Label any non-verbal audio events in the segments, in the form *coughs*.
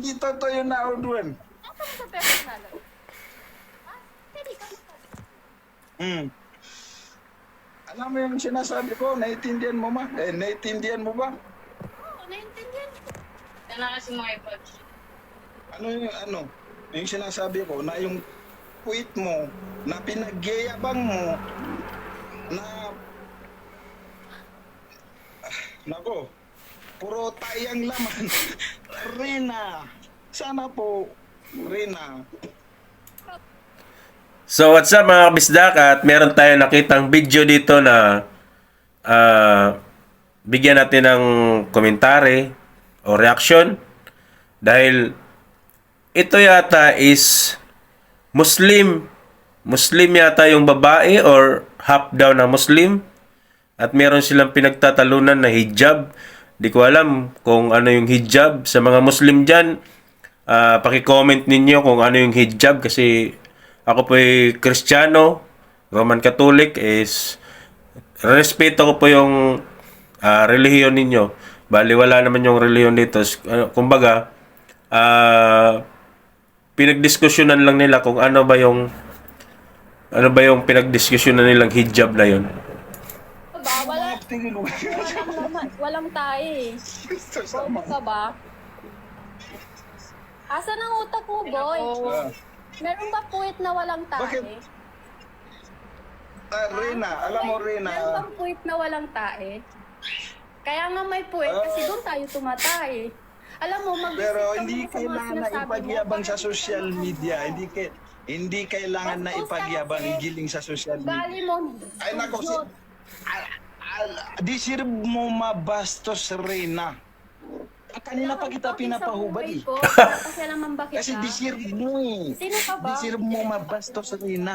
Hindi totoo yung naudwan. Ano sa personal? Ah, pwede ka Hmm. Alam mo yung sinasabi ko, naiintindihan mo ma? Eh, naiintindihan mo ba? Oo, naiintindihan ko. Yan na kasi mga ipag. Ano yung ano? Yung sinasabi ko na yung tweet mo, na pinagyayabang mo, na Ah, Nako, puro tayang laman. *laughs* Rina, sana po, Rina, So what's up mga kabisdak at meron tayo nakitang video dito na ah, bigyan natin ng komentary o reaction. Dahil ito yata is Muslim. Muslim yata yung babae or half daw na Muslim. At meron silang pinagtatalunan na hijab di ko alam kung ano yung hijab sa mga Muslim dyan Ah, paki-comment ninyo kung ano yung hijab kasi ako po ay Kristiyano, Roman Catholic is respeto ko po yung ah, relihiyon ninyo. Bali wala naman yung relihiyon dito. Ano, kumbaga, ah pinagdiskusyonan lang nila kung ano ba yung ano ba yung pinagdiskusyonan nilang hijab na yun. Ba, wala, tingin mo. Walang, tayo eh. Bobo ka ba? Asa ng utak mo, boy? Ah, Meron ba puwit na walang tae? Bakit? ah, Rina, alam mo Rina, Meron bang puwit na walang tae? Kaya nga may puwit kasi doon tayo tumatay. Alam mo, mag Pero hindi kailangan na ipagyabang sa social media. Hindi kay hindi kailangan na ipagyabang igiling sa social media. Bali mo. Ay nako si al, deserve mo mabastos Reyna. Kanina pa kita pinapahubad eh. *laughs* Kasi naman ba kita? Kasi deserve mo eh. Sino ka ba? Deserve mo mabastos Reyna.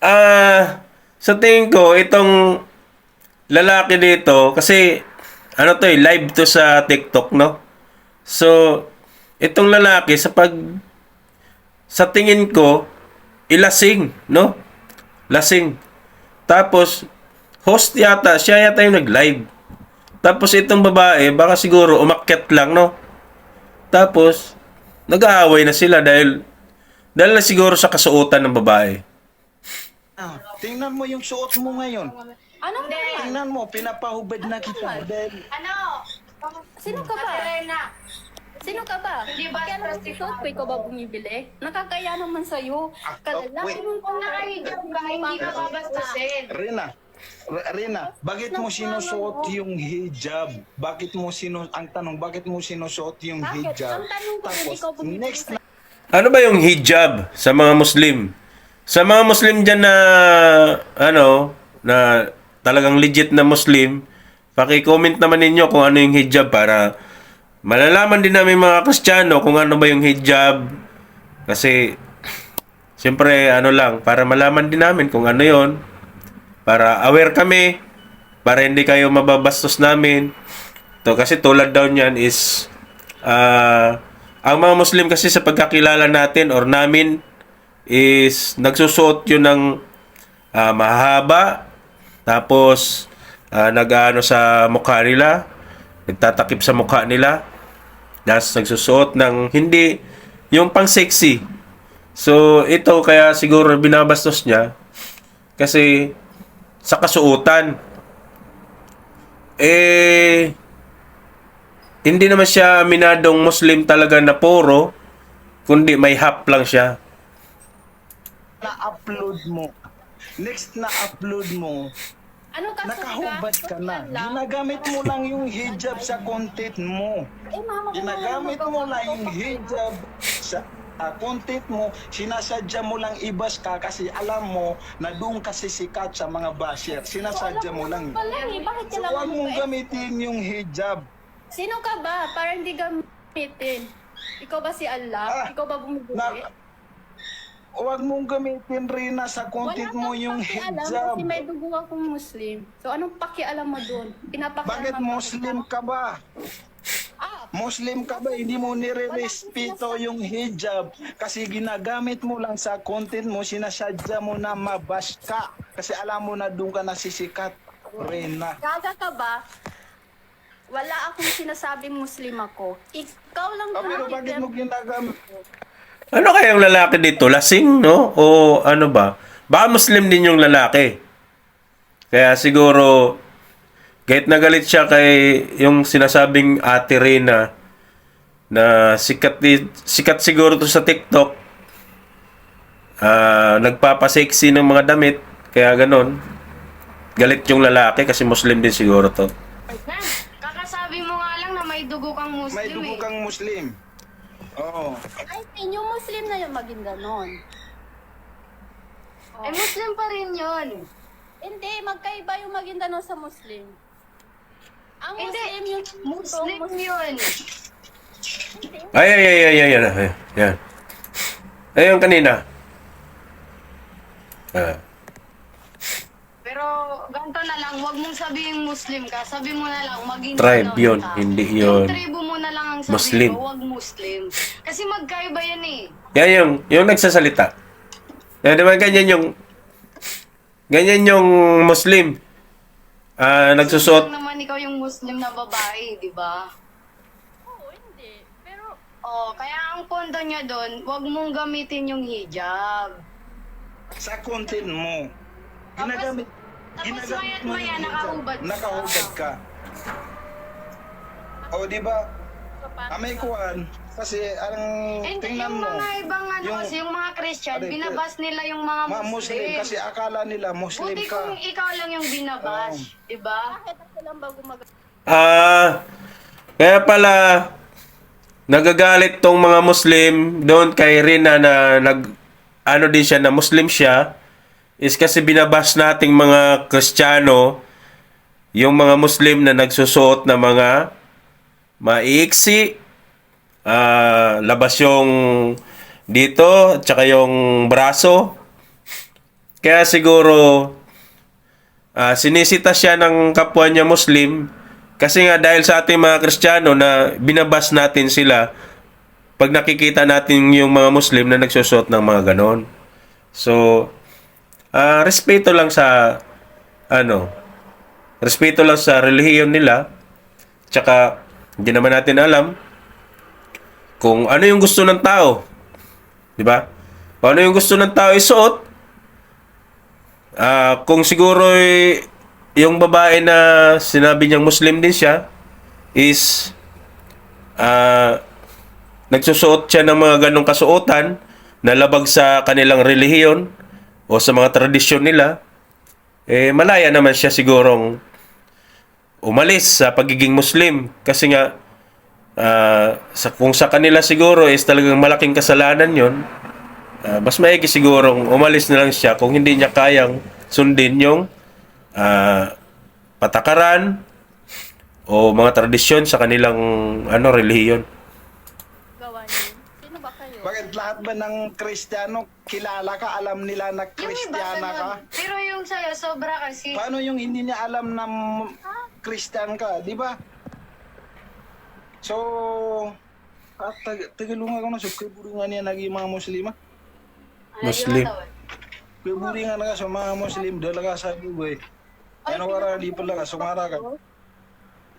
Ah, sa tingin ko, itong lalaki dito, kasi, ano to eh, live to sa TikTok, no? So, itong lalaki, sa pag, sa tingin ko, ilasing, no? Lasing. Tapos, host yata, siya yata yung nag-live. Tapos itong babae, baka siguro umakyat lang, no? Tapos, nag-aaway na sila dahil, dahil na siguro sa kasuotan ng babae. Ah, tingnan mo yung suot mo ngayon. Anong naman? Tingnan mo, pinapahubad na kita dahil Ano? Sino ka ba? Serena. Sino ka ba? Hindi ba Kaya naman prostitute? suot ko, ikaw ba bumibili? Nakakaya naman sa'yo. Ah, Kalalaki wait. mong Kung nakahijab ka, hindi ka babastusin. Rina, Rina, bakit mo sinusuot yung hijab? Bakit mo sinu ang tanong, bakit mo sinusuot yung Bakit? hijab? Ang tanong ko, Tapos ikaw next na Ano ba yung hijab sa mga Muslim? Sa mga Muslim dyan na, ano, na talagang legit na Muslim, paki-comment naman ninyo kung ano yung hijab para malalaman din namin mga Kristiyano kung ano ba yung hijab. Kasi, siyempre, ano lang, para malaman din namin kung ano yon Para aware kami, para hindi kayo mababastos namin. To kasi tulad daw niyan is ah ang mga Muslim kasi sa pagkakilala natin or namin is nagsusuot yun ng ah, mahaba. Tapos ah, nag-ano sa mukha nila nagtatakip sa mukha nila. Tapos nagsusuot ng hindi yung pang sexy. So ito kaya siguro binabastos niya. Kasi sa kasuotan eh hindi naman siya minadong Muslim talaga na puro, kundi may hap lang siya. upload mo. Next na upload mo, Ano ka nakahubad ka na. Ginagamit mo lang yung hijab sa content mo. Eh, mama Ginagamit mo lang yung hijab sa ah, content mo, sinasadya mo lang ibas ka kasi alam mo na doon kasi sikat sa mga basher. Sinasadya mo lang. Wala eh, bakit So, huwag mo mong gamitin yung hijab. Sino ka ba? Para hindi gamitin. Ikaw ba si Ah, Allah? Ikaw ba bumibili? Na, huwag mong gamitin rin na sa content mo yung hijab. Kasi may dugo akong Muslim. So, anong pakialam mo? Pinapakialam Bakit mo- Muslim ka ba? Muslim ka ba? Hindi mo nire-respeto yung hijab kasi ginagamit mo lang sa content mo, sinasadya mo na mabash ka kasi alam mo na doon ka nasisikat. Reyna. gaga ka ba? Wala akong sinasabing Muslim ako. Ikaw lang Ah, pero bakit mo ginagamit? Ano kayang lalaki dito? Lasing, no? O ano ba? Baka Muslim din yung lalaki. Kaya siguro, kahit nagalit siya kay yung sinasabing ate Rina, na sikat, di- sikat siguro to sa TikTok, ah nagpapasexy ng mga damit, kaya ganon. Galit yung lalaki kasi Muslim din siguro to. Kakasabi mo nga lang na may dugo kang Muslim May dugo eh. kang Muslim. Oo. Ay, yung Muslim na yun maging ganon. Eh, Muslim pa rin yun. Hindi, magkaiba yung maging ganon sa Muslim. Ang Hindi, Muslim yung Muslim yun. Ay, ay, ay, ay, ay, ay, ay, yan. Ayun kanina. Ah. Pero ganito na lang, wag mong sabihin Muslim ka. Sabi mo na lang, maging Tribe ganon yun, ka. hindi Yung yun. tribo mo na lang ang sabihin Muslim. mo, wag Muslim. Kasi magkaiba yan eh. Yan yung, yung nagsasalita. Yan, di ba ganyan yung, ganyan yung Muslim. Ah, nagsusuot. Lang naman ikaw yung Muslim na babae, di ba? Oo, hindi. Pero, Oh, kaya ang punto niya doon, wag mong gamitin yung hijab. Sa content mo. Ginagamit. tapos ginagamit maya't mo maya, yung hijab. nakahubad ka. Nakahubad ka. O, di ba? paano? Amay kuwan. Kasi ang And tingnan yung mo. mga ibang ano, yung- kasi yung mga Christian, Ano, binabas nila yung mga Mga Muslim. Muslim. Kasi akala nila Muslim Buti ka. kung ikaw lang yung binabas, di ba? Bakit ako lang ba gumag... Ah, kaya pala, nagagalit tong mga Muslim doon kay Rina na nag, ano din siya, na Muslim siya, is kasi binabas nating mga Kristiyano, yung mga Muslim na nagsusuot na mga maiiksi, ah, labas yung dito, tsaka yung braso. Kaya siguro, Ah, sinisita siya ng kapwa niya Muslim kasi nga dahil sa ating mga Kristiyano na binabas natin sila pag nakikita natin yung mga Muslim na nagsusot ng mga ganon. So, ah respeto lang sa ano, respeto lang sa relihiyon nila. Tsaka, hindi naman natin alam kung ano yung gusto ng tao. Di ba? Kung ano yung gusto ng tao isuot, Ah, kung siguro eh, yung babae na sinabi niyang Muslim din siya is ah nagsusuot siya ng mga ganong kasuotan na labag sa kanilang relihiyon o sa mga tradisyon nila, eh malaya naman siya sigurong umalis sa pagiging Muslim kasi nga ah, sa kung sa kanila siguro is talagang malaking kasalanan 'yon. Ah, mas maigi sigurong umalis na lang siya kung hindi niya kayang sundin yung ah, patakaran o mga tradisyon sa kanilang ano relihiyon. Sino ba kayo? Bakit lahat ba ng Kristiyano kilala ka? Alam nila na Kristiyana ka? Pero yung sa'yo, sobra kasi. Paano yung hindi niya alam na Christian ka, di ba? So, at tag tagalunga ko na, so kay nga niya naging mga Muslima. Muslim. Kay buri nga na ka sa mga Muslim, dala ka sa bugoy. Ano wala, di pala ka, sumara ka.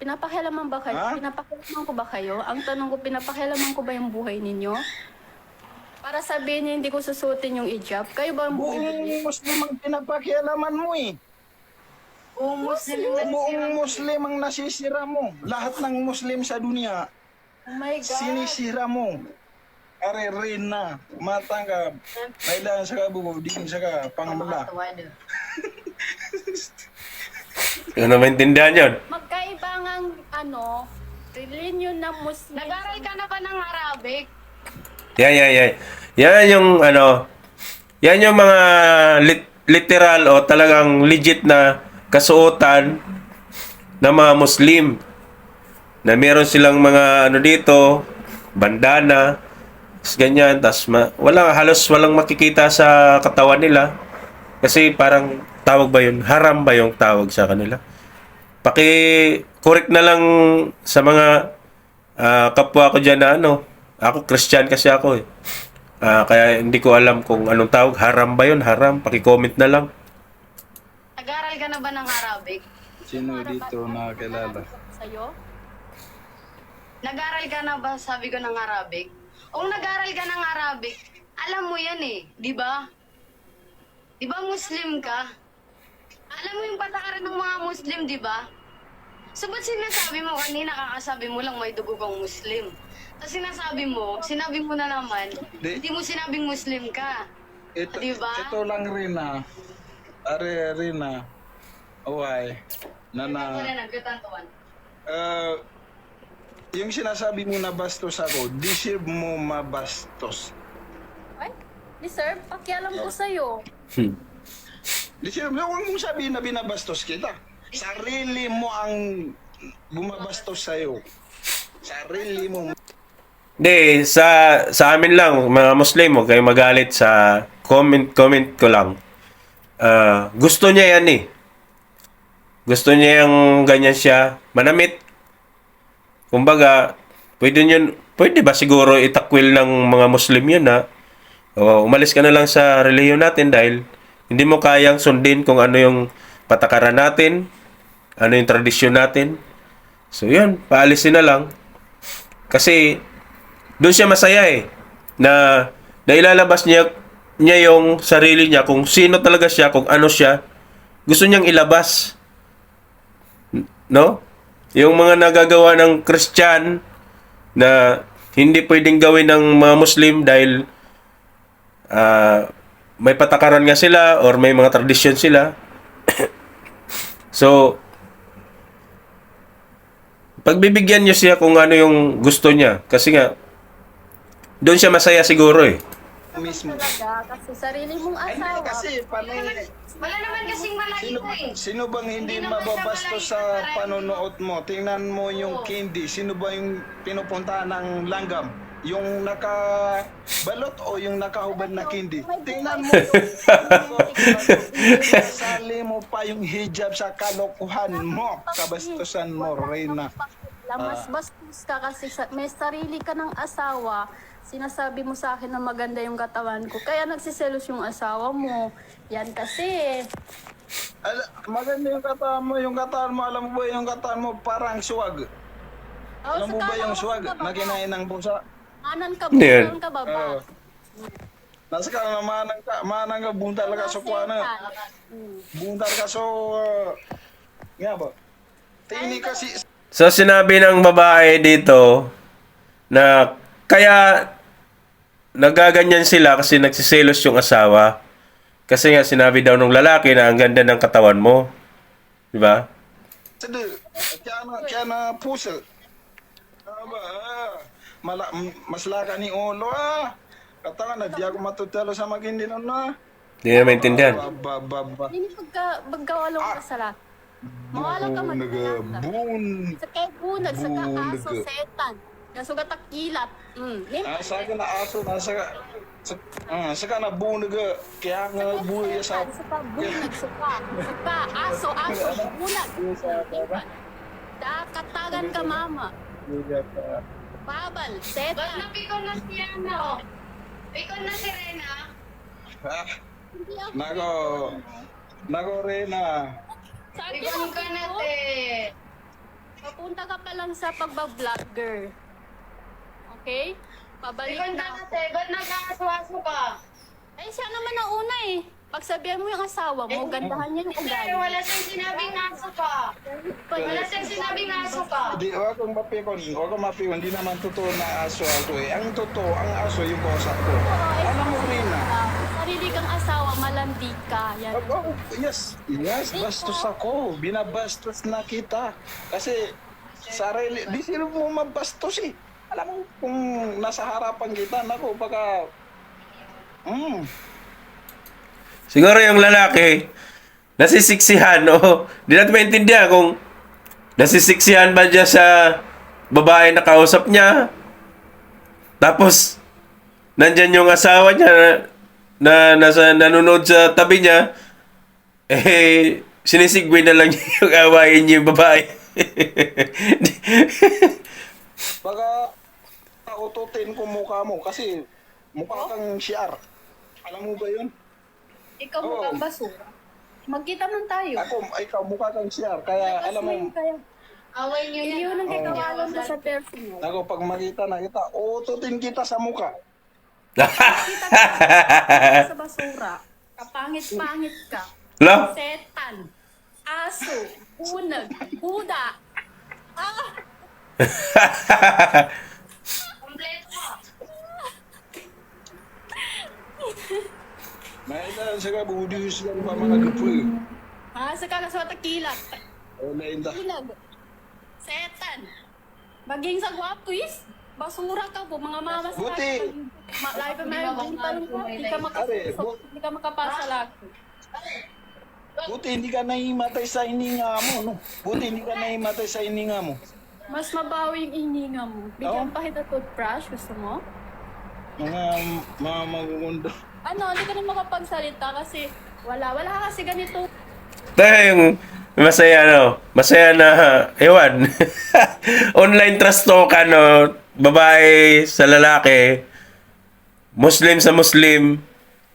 Pinapakialaman ba kayo? Ha? Pinapakialaman ko ba kayo? Ang tanong ko, pinapakialaman ko ba yung buhay ninyo? Para sabihin niyo hindi ko susutin yung hijab. Kayo ba ang buhay Buong Muslim ang pinapakialaman mo eh. Kung Muslim na Buong Muslim ang nasisira mo. Lahat ng Muslim sa dunia, Oh my God. sinisira mo. Are rin na, matang ka, kailangan sa kabubo, di sa ka, pangamala. *laughs* Yun na maintindihan yun. Magkaiba ng ano, religion ng Muslim. Nag-aral ka na ba ng Arabic? Yan, yan, yan. Yan yung ano, yan yung mga lit- literal o talagang legit na kasuotan ng mga Muslim. Na meron silang mga ano dito, bandana, ganyan, tas ma- wala, halos walang makikita sa katawan nila. Kasi parang tawag ba yun? Haram ba yung tawag sa kanila? Paki-correct na lang sa mga ah, kapwa ko dyan na ano. Ako, Christian kasi ako eh. Ah, kaya hindi ko alam kung anong tawag. Haram ba yun? Haram? Paki-comment na lang. Nag-aral ka na ba ng Arabic? Sino dito nakakilala? Sa'yo? nag-aral ka na ba, sabi ko ng Arabic? Kung nag-aral ka ng Arabic, alam mo yan eh, di ba? Di ba Muslim ka? Alam mo yung patakaran ng mga Muslim, di ba? So, ba't sinasabi mo kanina, kakasabi mo lang may dugo kang Muslim? Tapos sinasabi mo, sinabi mo na naman, Di- hindi mo sinabing Muslim ka. Ito, Diba? ito lang rin na. Are rin na. Away. Na na. Uh, yung sinasabi mo na bastos ako, deserve mo mabastos. Ay, sir, pakialam ko sa'yo. Hmm. Deserve mo, huwag mong sabihin na binabastos kita. Sarili mo ang bumabastos sa'yo. Sarili mo. Hindi, sa, sa amin lang, mga Muslim, huwag kayong magalit sa comment, comment ko lang. Ah, gusto niya yan eh. Gusto niya yung ganyan siya. Manamit. Kumbaga, pwede yun, pwede ba siguro itakwil ng mga Muslim yun ha? O, umalis ka na lang sa reliyon natin dahil hindi mo kayang sundin kung ano yung patakaran natin, ano yung tradisyon natin. So yun, paalisin na lang. Kasi doon siya masaya eh na nailalabas niya niya yung sarili niya kung sino talaga siya, kung ano siya. Gusto niyang ilabas. No? Yung mga nagagawa ng Christian na hindi pwedeng gawin ng mga Muslim dahil ah, may patakaran nga sila or may mga tradisyon sila. *coughs* so, pagbibigyan niyo siya kung ano yung gusto niya. Kasi nga, doon siya masaya siguro eh. Mismo. Kasi sarili mong Ay, asawa. kasi, paano, Wala naman kasing sino, malayo eh. sino bang hindi Hindi naman siya mababastos sa malayo sa panonood mo? Tingnan mo yung Oo. candy. Sino ba yung pinupuntahan ng langgam? Yung nakabalot o yung nakahubad na candy? Tingnan mo Sali mo pa yung hijab sa kalokohan mo. Kabastusan mo, Reyna. Lamas bastos ka kasi sa, may sarili ka ng asawa. Sinasabi mo sa akin na maganda yung katawan ko. Kaya nagsiselos yung asawa mo. Yan kasi. Ala, maganda yung katawan mo, yung katawan mo, alam mo ba yung katawan mo parang swag. Oh, Alam mo ba yung kalawas swag na kinain ng pusa? Anan ka. Anan ka ba ba? Nasa ka na manang ka, manang ka, buntal ka sa kuha na. Buntal ka so, uh, nga ba? Tini kasi, So, sinabi ng babae dito na kaya nagaganyan sila kasi nagsiselos yung asawa. Kasi nga sinabi daw ng lalaki na ang ganda ng katawan mo. Di ba? Kaya na, kaya na pusa. Ano ba, ah, mala, mas laka ni Olo ah. Kata na, di ako matutelo sa magindi nun na. Hindi na maintindihan. Ba, ba, ba, ba. Hindi pagka, pagkawalong ka sa lahat. Mawalang ka Bunaga, magkanata. bun. Sa kay bunag, sa kaaso, Bunag. setan. Kaso ka takilat. Mm. Asa ka na aso, nasa ka, sa, ah, sa ka na bunaga, kaya nga buhay sa... Sa ka bunag, sa ka. Sa ka, aso, aso, *laughs* bunag. Diba? Dakatagan ka mama. Babal, Ba't setan. napikon na si Ana oh? Pikon na si Rena. Ah, Hindi ako. nako, nako Pikon ka na, ko, te. papunta ka pa lang sa pagbablogger. Okay? Pabalik ka na. na, te. Ba't nag-aaswaso ka? Eh, siya naman ang una eh. Pagsabihan mo yung asawa mo, gandahan niya yung ugali. wala siyang sinabing aso ka. Wala siyang sinabing aso ka. Di, wag kong mapikon, wag kong mapikon, di naman totoo na aso ako eh. Ang totoo, ang aso yung kausap ko. Alam mo, Rena, Ah, sarili kang asawa, malandi ka. Yan. Aba, yes, yes, bastos ako. Binabastos na kita. Kasi, sarili, di sino mo mabastos eh. Alam mo, kung nasa harapan kita, nako, baka, hmm, Siguro yung lalaki, nasisiksihan *laughs* o di natin maintindihan kung nasisiksihan ba dyan sa babae na kausap niya. Tapos, nandyan yung asawa niya na, na nasa, nanonood sa tabi niya. *laughs* Eh, sinisigway na lang niya *laughs* yung awayin niya yung babae. baka ututin ko mukha mo kasi mukha kang siyar. Alam mo ba yun? Ikaw Oo. mukhang basura. Magkita man tayo. Ako, ikaw mukha kang siyar. Kaya, alam mo, Away niyo yan. Yun ang kakawalan ko sa personal. Ako, pag makita na kita, uututin kita sa muka. Kita ka sa basura. Kapangit-pangit ka. Lo? Setan. Aso. Unag. Huda. Ah! *laughs* Kompleto ka. Nakita sa ka, budius lang pa mga gapoy. Asa ka sa takilat. O, nainda. Unag. Setan. Baging sa gwapis. Basura ka po, mga mama sa Buti. Ma- pa may yung talong ka. Hindi ka bu- Hindi ka makapasa laki. Buti hindi ka naimatay sa ininga mo, no? Buti hindi ka naimatay sa ininga mo. Mas mabawi yung ininga mo. Bigyan Oo. pa kita toothbrush. Gusto mo? Mga, mga magugundo. Ano, hindi ka na makapagsalita kasi wala. Wala ka kasi ganito. Tayo yung masaya ano, masaya na *laughs* ewan. *laughs* Online trust talk ano, babae sa lalaki, Muslim sa Muslim,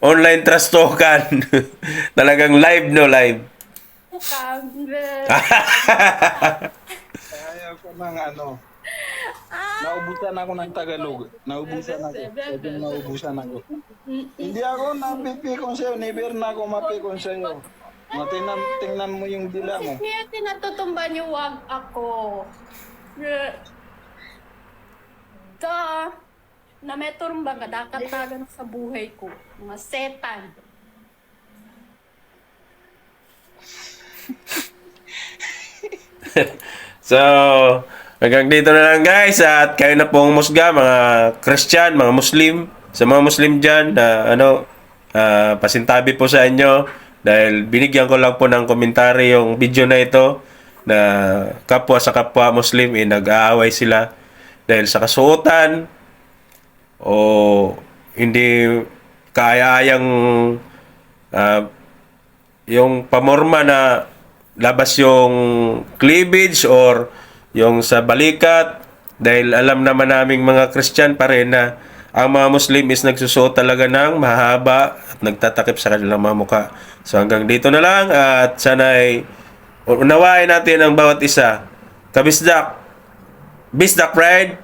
online trust talkan. *laughs* Talagang live no live. Kaya ko ng ano, naubusan ako ng Tagalog. Naubusan ako. Sabi naubusan ako. Hindi ako napipikon sa'yo. Never na ako mapikon sa'yo. Matingnan, tingnan mo yung dila mo. Kaya tinatutumba niyo wag ako. Da, na may turumba ka, dakatagan sa buhay ko. Mga setan. *laughs* So, hanggang dito na lang guys. At kayo na pong musga, mga Christian, mga Muslim, sa mga Muslim dyan na ano, ah, pasintabi po sa inyo. Dahil binigyan ko lang po ng komentary yung video na ito na kapwa sa kapwa Muslim eh, nag-aaway sila. Dahil sa kasuotan o hindi kaya-ayang ah, yung pamorma na labas yung cleavage or yung sa balikat dahil alam naman naming mga Christian pa rin na ang mga Muslim is nagsusuot talaga ng mahaba at nagtatakip sa kanilang mga mukha. So hanggang dito na lang at sana ay unawain natin ang bawat isa. Kabisdak, Bisdak Pride,